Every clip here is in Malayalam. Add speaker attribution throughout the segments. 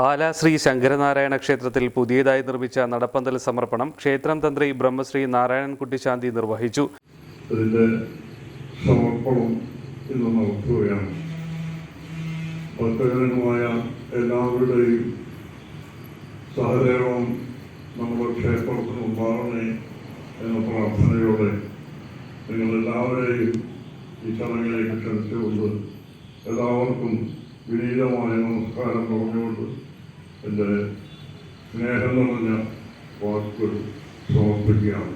Speaker 1: Ala Shri Sankaranarayana ക്ഷേത്രത്തിൽ പുതിയതായി നിർമ്മിച്ച നടപ്പന്തൽ സമർപ്പണം ക്ഷേത്രം തന്ത്രി ബ്രഹ്മശ്രീ നാരായണൻകുട്ടി ശാന്തി നിർവഹിച്ചു.
Speaker 2: അതിന്റെ സമർപ്പണം ഇന്ന് എല്ലാവരുടെയും നമ്മുടെ ഈ ചടങ്ങിലേക്ക് ക്ഷണിച്ചുകൊണ്ട് എല്ലാവർക്കും വിനീതമായ നമസ്കാരം പറഞ്ഞുകൊണ്ട് എന്റെ സ്നേഹം നിറഞ്ഞ വാക്കുകൾ സമർപ്പിക്കുകയാണ്.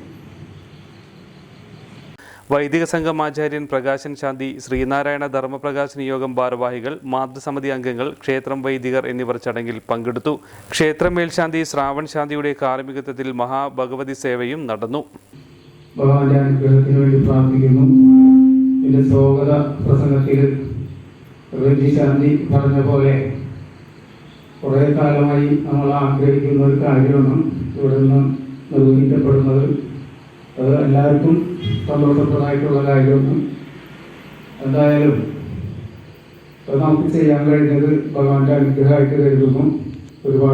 Speaker 1: വൈദിക സംഘം ആചാര്യൻ പ്രകാശൻ ശാന്തി ശ്രീനാരായണ ധർമ്മപ്രകാശന യോഗം ഭാരവാഹികൾ മാതൃസമിതി അംഗങ്ങൾ ക്ഷേത്രം വൈദികർ എന്നിവർ ചടങ്ങിൽ പങ്കെടുത്തു. ക്ഷേത്രം മേൽശാന്തി ശ്രാവൺ ശാന്തിയുടെ കാർമ്മികത്വത്തിൽ മഹാഭഗവതി സേവയും നടന്നു.
Speaker 3: ഭഗവാന്റെ അനുഗ്രഹത്തിന് വേണ്ടി പ്രാർത്ഥിക്കുന്നു. എന്റെ സ്വാഗത പ്രസംഗത്തിൽ റെജി ശാന്തി പറഞ്ഞ പോലെ കുറേ കാലമായി നമ്മൾ ആഗ്രഹിക്കുന്ന ഒരു കാര്യമാണ് ഇവിടെ നിന്ന് നിർവഹിക്കപ്പെടുന്നത്. അത് എല്ലാവർക്കും സന്തോഷപ്രദമായിട്ടുള്ള കാര്യമാണ്. എന്തായാലും അത് നമുക്ക് ചെയ്യാൻ കഴിഞ്ഞത് ഭഗവാന്റെ അനുഗ്രഹമായിട്ട് കരുതുന്നു. ഒരുപാട്